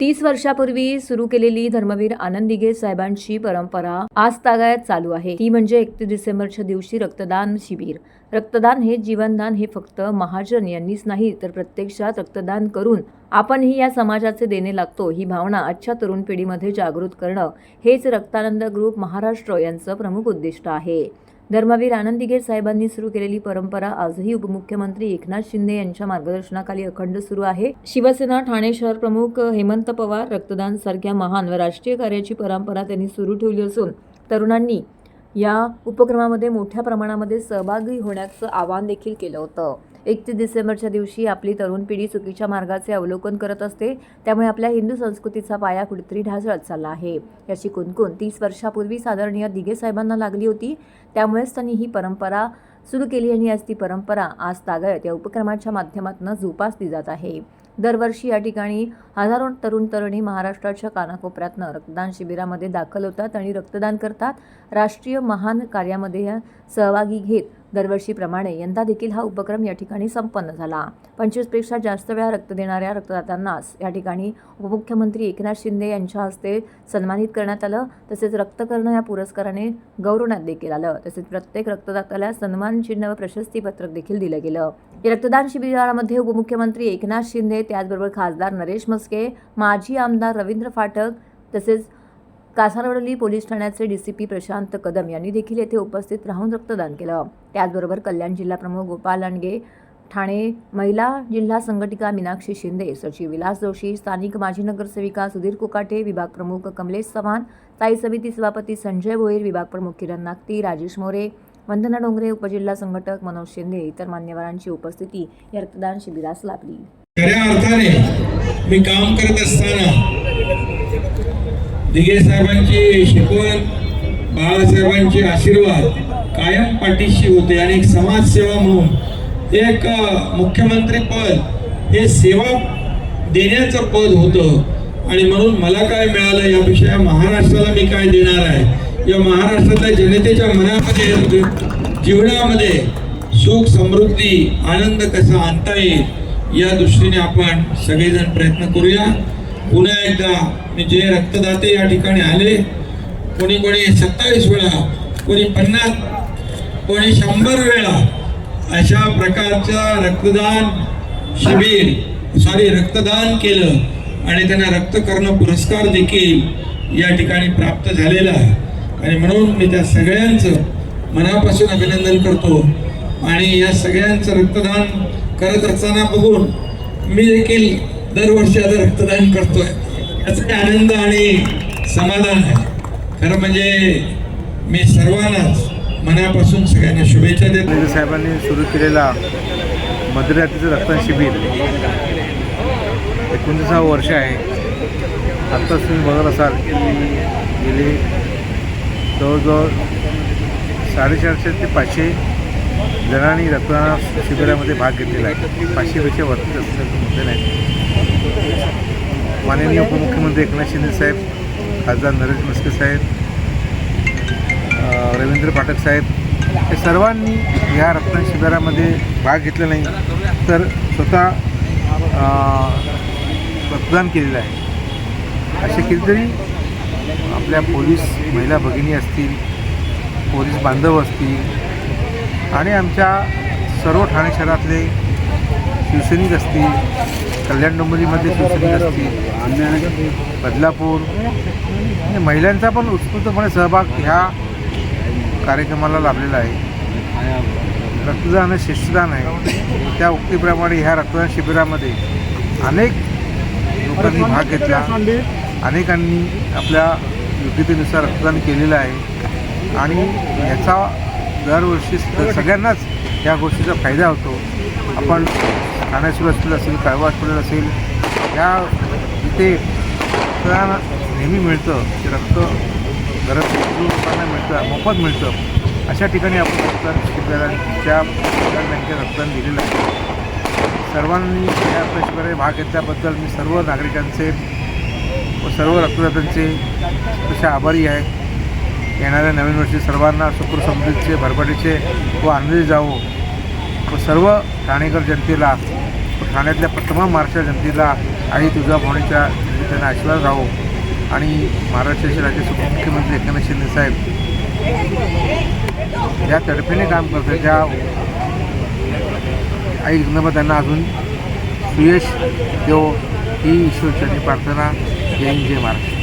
तीस वर्षापूर्वी सुरू केलेली धर्मवीर आनंद दिघे साहेबांची परंपरा आज तागायत चालू आहे. ती म्हणजे एकतीस डिसेंबरच्या दिवशी रक्तदान शिबिर. रक्तदान हे जीवनदान हे फक्त महाजन यांनीच नाही तर प्रत्यक्षात रक्तदान करून आपणही या समाजाचे देणे लागतो ही भावना आजच्या तरुण पिढीमध्ये जागृत करणं हेच रक्तानंद ग्रुप महाराष्ट्र यांचं प्रमुख उद्दिष्ट आहे. धर्मवीर आनंद दिघे साहेबांनी सुरू केलेली परंपरा आजही उपमुख्यमंत्री एकनाथ शिंदे यांच्या मार्गदर्शनाखाली अखंड सुरू आहे. शिवसेना ठाणे शहर प्रमुख हेमंत पवार रक्तदान सारख्या महान व राष्ट्रीय कार्याची परंपरा त्यांनी सुरू ठेवली असून तरुणांनी या उपक्रमामध्ये मोठ्या प्रमाणामध्ये सहभागी होण्याचं आवाहन देखील केलं होतं. एकतीस डिसेंबरच्या दिवशी आपली तरुण पिढी चुकीच्या मार्गाचे अवलोकन करत असते त्यामुळे आपल्या हिंदू संस्कृतीचा पाया कुठेतरी ढासळत चालला आहे. याची कुणकुण तीस वर्षापूर्वी साधारणीय दिघे साहेबांना लागली होती. त्यामुळेच त्यांनी ही परंपरा सुरू केली आणि आज ती परंपरा आज तागळत या उपक्रमाच्या माध्यमातून जोपासली जात आहे. दरवर्षी या ठिकाणी हजारो तरुण तरुणी महाराष्ट्राच्या कानाकोपऱ्यातनं रक्तदान शिबिरामध्ये दाखल होतात आणि रक्तदान करतात. राष्ट्रीय महान कार्यामध्ये सहभागी घेत दरवर्षीप्रमाणे यंदा देखील हा उपक्रम या ठिकाणी संपन्न झाला. पंचवीसपेक्षा जास्त वेळा रक्त देणाऱ्या रक्तदात्यांनाच या ठिकाणी उपमुख्यमंत्री एकनाथ शिंदे यांच्या हस्ते सन्मानित करण्यात आलं. तसेच रक्तकर्ण या पुरस्काराने गौरवण्यात देखील आलं. तसेच प्रत्येक रक्तदात्याला सन्मान चिन्ह व प्रशस्तीपत्रक देखील दिलं गेलं. या रक्तदान शिबिरामध्ये उपमुख्यमंत्री एकनाथ शिंदे त्याचबरोबर खासदार नरेश मस्के माजी आमदार रवींद्र फाटक तसेच कासारवडली पोलीस ठाण्याचे डीसीपी प्रशांत कदम यांनी देखील येथे उपस्थित राहून रक्तदान केलं. त्याचबरोबर कल्याण जिल्हा प्रमुख गोपाल लांडगे ठाणे महिला जिल्हा संघटिका मीनाक्षी शिंदे सचिव विलास जोशी स्थानिक माजी नगरसेविका सुधीर कोकाटे विभाग प्रमुख कमलेश चव्हाण स्थायी समिती सभापती संजय भोईर विभाग प्रमुख किरण नागती राजेश मोरे वंदना डोंगरे उपजिल्हा संघटक मनोज शिंदे इतर मान्यवरांची उपस्थिती या रक्तदान शिबिरास लाभली. खऱ्या अर्थाने मी काम करत असताना दिघे साहेबांची शिकवण बाळासाहेबांचे आशीर्वाद कायम पाठीशी होते आणि एक समाजसेवा म्हणून एक मुख्यमंत्री पद हे सेवा देण्याचं पद होतं. आणि म्हणून मला काय मिळालं यापेक्षा या महाराष्ट्राला मी काय देणार आहे? या महाराष्ट्रातल्या जनतेच्या मनामध्ये जीवनामध्ये सुख समृद्धी आनंद कसा आणता येईल या दृष्टीने आपण सगळेजण प्रयत्न करूया. पुन्हा एकदा मी जे रक्तदाते या ठिकाणी आले कोणी कोणी सत्तावीस वेळा कोणी पन्नास कोणी शंभर वेळा अशा प्रकारचं रक्तदान शिबिर सॉरी रक्तदान केलं आणि त्यांना रक्तकर्ण पुरस्कार देखील या ठिकाणी प्राप्त झालेला आहे. आणि म्हणून मी त्या सगळ्यांचं मनापासून अभिनंदन करतो. आणि या सगळ्यांचं रक्तदान करत असताना बघून मी देखील दरवर्षी आता रक्तदान करतोय. याचा आनंद आणि समाधान आहे. खरं म्हणजे मी सर्वांनाच मनापासून सगळ्यांना शुभेच्छा देतो. साहेबांनी सुरू केलेला मध्यरात्रीचं रक्तदान शिबिर एकोणतीसावं वर्ष आहे. आत्ताच तुम्ही बघत असाल की गेले जवळजवळ साडेचारशे ते पाचशे जणांनी रक्तदान शिबिरामध्ये भाग घेतलेला आहे. पाचशेपेक्षा वरती असं म्हणते नाही. माननीय उपमुख्यमंत्री एकनाथ शिंदे साहेब खासदार नरेश म्हस्के साहेब रवींद्र पाठक साहेब हे सर्वांनी ह्या रक्तदान शिबिरामध्ये भाग घेतला नाही तर स्वतः रक्तदान केलेलं आहे. असे कितीतरी आपल्या पोलीस महिला भगिनी असतील पोलीस बांधव असतील आणि आमच्या सर्व ठाणे शहरातले शिवसैनिक असतील कल्याण डोंबरीमध्ये शिवसैनिक असतील बदलापूर आणि महिलांचा पण उत्स्फूर्तपणे सहभाग ह्या कार्यक्रमाला लाभलेला आहे. रक्तदान हे शिष्टदान आहे. त्या उक्तीप्रमाणे ह्या रक्तदान शिबिरामध्ये अनेक लोकांनी भाग घेतला. अनेकांनी आपल्या योग्यतेनुसार रक्तदान केलेलं आहे. आणि याचा दरवर्षी सगळ्यांनाच या गोष्टीचा फायदा होतो. आपण ठाण्यासूर हॉस्पिटल असेल काळवा हॉस्पिटल असेल या इथे रक्तदान नेहमी मिळतं ते रक्त गरज लोकांना मिळतं मोफत मिळतं. अशा ठिकाणी आपण रक्तदान शिबिरांच्या बँकेत रक्तदान दिलेलं आहे. सर्वांनी या रक्त भाग घेतल्याबद्दल मी सर्व नागरिकांचे व सर्व रक्तदात्यांचे तसे आभारी आहे. येणाऱ्या नवीन वर्षी सर्वांना सुखर समृद्धीचे भरभटीचे व आनंदी जावो. व सर्व ठाणेकर जनतेला ठाण्यातल्या तमाम महाराष्ट्र जनतेला आई तुळजाभवानीच्या त्यांना आशीर्वाद राहो. आणि महाराष्ट्राचे राज्याचे उपमुख्यमंत्री एकनाथ शिंदे साहेब ज्या तडफेने काम करतात. ज्या आई जगदंबा त्यांना अजून सुयश देव ही ईश्वरचरणी प्रार्थना जय जय महाराष्ट्र.